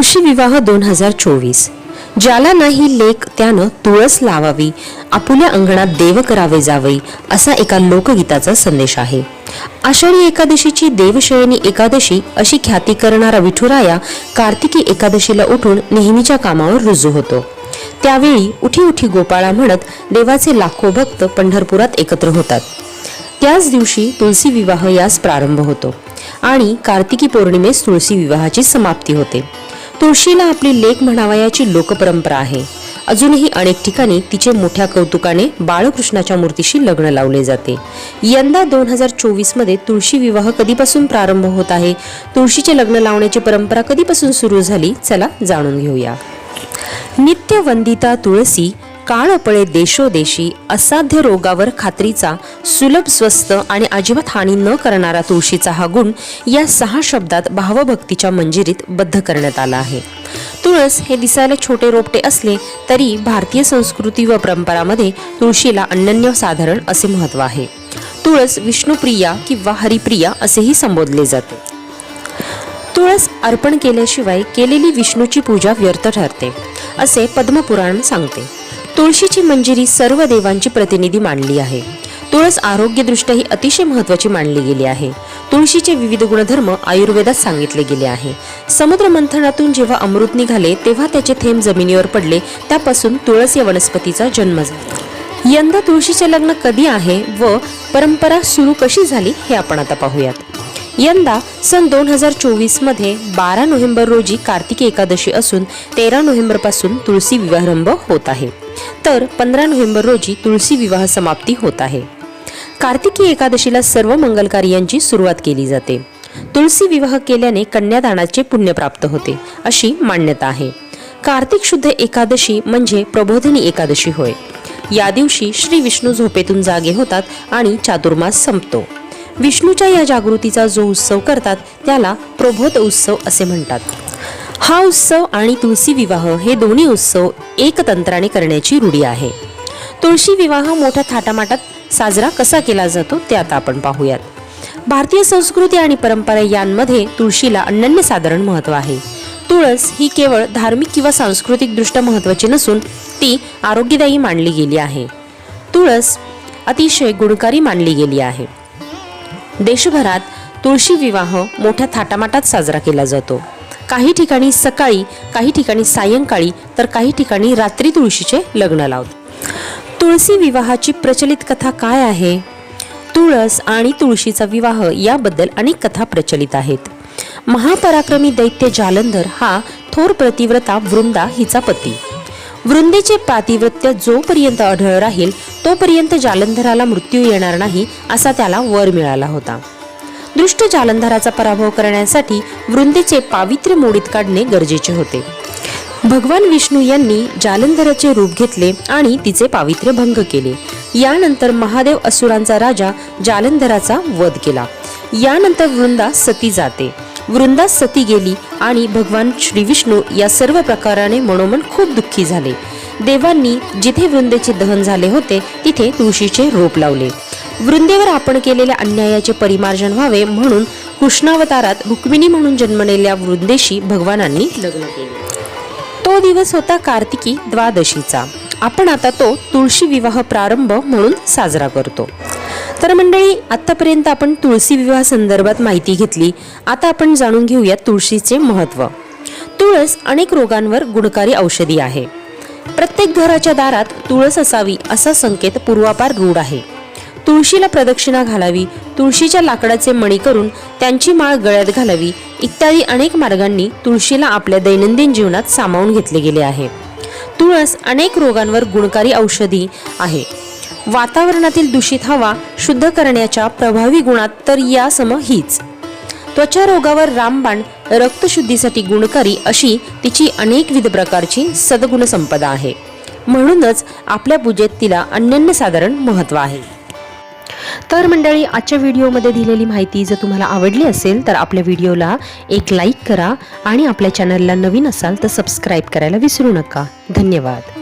तुळशी विवाह दोन हजार चोवीस. ज्याला नाही लेख त्यानं तुळस लावावी आपुल्या अंगणात देव करावे जावे असा एका लोकगीताचा संदेश आहे. आषाढी एकादशीची देवशयनी एकादशी अशी ख्याती करणारा विठुराया कार्तिकी एकादशीला उठून नेहमीच्या कामावर रुजू होतो. त्यावेळी उठी उठी गोपाळा म्हणत देवाचे लाखो भक्त पंढरपुरात एकत्र होतात. त्याच दिवशी तुळशी विवाह यास प्रारंभ होतो आणि कार्तिकी पौर्णिमेस तुळशी विवाहाची समाप्ती होते. तुळशीला आपली लेख म्हणावयाची लोकपरंपरा आहे. अजूनही अनेक ठिकाणी तिचे मोठ्या कौतुकाने बाळकृष्णाच्या मूर्तीशी लग्न लावले जाते. यंदा दोन हजार चोवीसमध्ये तुळशी विवाह कधीपासून प्रारंभ होत आहे? तुळशीचे लग्न लावण्याची परंपरा कधीपासून सुरू झाली? चला जाणून घेऊया. नित्य वंदिता तुळसी काळपळे देशोदेशी असाध्य रोगावर खात्रीचा सुलभ स्वस्त आणि अजिबात हानी न करणारा तुळशीचा हा गुण या सहा शब्दात भावभक्तीच्या मंजिरीत बद्ध करण्यात आला आहे. तुळस हे दिसायला छोटे रोपटे असले तरी भारतीय संस्कृती व परंपरामध्ये तुळशीला अनन्य साधारण असे महत्त्व आहे. तुळस विष्णुप्रिया किंवा हरिप्रिया असेही संबोधले जाते. तुळस अर्पण केल्याशिवाय केलेली विष्णूची पूजा व्यर्थ ठरते असे पद्मपुराण सांगते. तुळशीची मंजिरी सर्व देवांची प्रतिनिधी मानली आहे. तुळस आरोग्यदृष्ट्याही अतिशय महत्वाची मानली गेली आहे. तुळशीचे विविध गुणधर्म आयुर्वेदात सांगितले गेले आहे. समुद्र मंथनातून जेव्हा अमृत निघाले तेव्हा त्याचे थेंब जमिनीवर पडले त्यापासून तुळस या वनस्पतीचा जन्म झाला. यंदा तुळशीचे लग्न कधी आहे व परंपरा सुरू कशी झाली हे आपण आता पाहूयात. यंदा सन दोन हजार चोवीसमध्ये बारा नोव्हेंबर रोजी कार्तिकी एकादशी असून तेरा नोव्हेंबरपासून तुळशी विवाहारंभ होत आहे. तर पंधरा नोव्हेंबर रोजी तुळशी विवाह समाप्ती होत आहे. कार्तिकी एकादशीला सर्व मंगल कार्यांची सुरुवात केली जाते. तुळशी विवाह केल्याने कन्यादानाचे पुण्य प्राप्त होते अशी मान्यता आहे. कार्तिक शुद्ध एकादशी म्हणजे प्रबोधिनी एकादशी होय. या दिवशी श्री विष्णू झोपेतून जागे होतात आणि चातुर्मास संपतो. विष्णूच्या या जागृतीचा जो उत्सव करतात त्याला प्रबोध उत्सव असे म्हणतात. हा उत्सव आणि तुळशी विवाह हे दोन्ही उत्सव एकतंत्राने करण्याची रूढी आहे. तुळशी विवाह मोठ्या थाटामाटात साजरा कसा केला जातो ते आता आपण पाहूयात. भारतीय संस्कृती आणि परंपरा यांमध्ये तुळशीला अनन्य साधारण महत्त्व आहे. तुळस ही केवळ धार्मिक किंवा सांस्कृतिकदृष्ट्या महत्त्वाची नसून ती आरोग्यदायी मानली गेली आहे. तुळस अतिशय गुणकारी मानली गेली आहे. देशभरात तुळशी विवाह मोठ्या थाटामाटात साजरा केला जातो. काही ठिकाणी सकाळी काही ठिकाणी सायंकाळी तर काही ठिकाणी रात्री तुळशीचे लग्न लावतात तुळशी विवाहाची प्रचलित कथा काय आहे? तुळस आणि तुळशीचा विवाह याबद्दल अनेक कथा प्रचलित आहेत. महापराक्रमी दैत्य जालंधर हा थोर प्रतिव्रता वृंदा हिचा पती. वृंदेचे पातिव्रत्य जोपर्यंत आढळ राहील तोपर्यंत जालंधराला मृत्यू येणार नाही असा त्याला वर मिळाला होता. दृष्ट जालंधराचा पराभव करण्यासाठी वृंदेचे पावित्र्य मोडीत काढणे गरजेचे होते. भगवान विष्णू यांनी जालंधराचे रूप घेतले आणि तिचे पावित्र्य भंग केले. यानंतर महादेव असुरांचा राजा जालंधराचा वध केला. यानंतर वृंदा सती जाते. वृंदा सती गेली आणि भगवान श्री विष्णू या सर्व प्रकाराने मनोमन खूप दुःखी झाले. देवांनी जिथे वृंदेचे दहन झाले होते तिथे तुळशीचे रोप लावले. वृंदेवर आपण केलेल्या अन्यायाचे परिमार्जन व्हावे म्हणून कृष्णावतारात रुक्मिणी म्हणून जन्मलेल्या वृंदेशी भगवानांनी लग्न केले. तो दिवस होता कार्तिकी द्वादशीचा. आपण आता तो तुळशी विवाह प्रारंभ म्हणून साजरा करतो. तर मंडळी आत्तापर्यंत आपण तुळशी विवाह संदर्भात माहिती घेतली. आता आपण जाणून घेऊया तुळशीचे महत्त्व तुळस अनेक रोगांवर गुणकारी औषधी आहे. प्रत्येक घराच्या दारात तुळस असावी असा संकेत पूर्वापार रूढ आहे. तुळशीला प्रदक्षिणा घालावी तुळशीच्या लाकडाचे मणी करून त्यांची माळ गळ्यात घालावी इत्यादी अनेक मार्गांनी तुळशीला आपल्या दैनंदिन जीवनात सामावून घेतले गेले आहे. तुळस अनेक रोगांवर गुणकारी औषधी आहे. वातावरणातील दूषित हवा शुद्ध करण्याच्या प्रभावी गुणात तर यासम हीच. त्वचा रोगावर रामबाण रक्तशुद्धीसाठी गुणकारी अशी तिची अनेकविध प्रकारची सद्गुण संपदा आहे. म्हणूनच आपल्या पूजेत तिला अनन्यसाधारण साधारण आहे. तर मंडळी आजच्या व्हिडिओमध्ये दिलेली माहिती जर तुम्हाला आवडली असेल तर आपल्या व्हिडिओला एक लाईक करा आणि आपल्या चॅनलला नवीन असाल तर सबस्क्राईब करायला विसरू नका. धन्यवाद.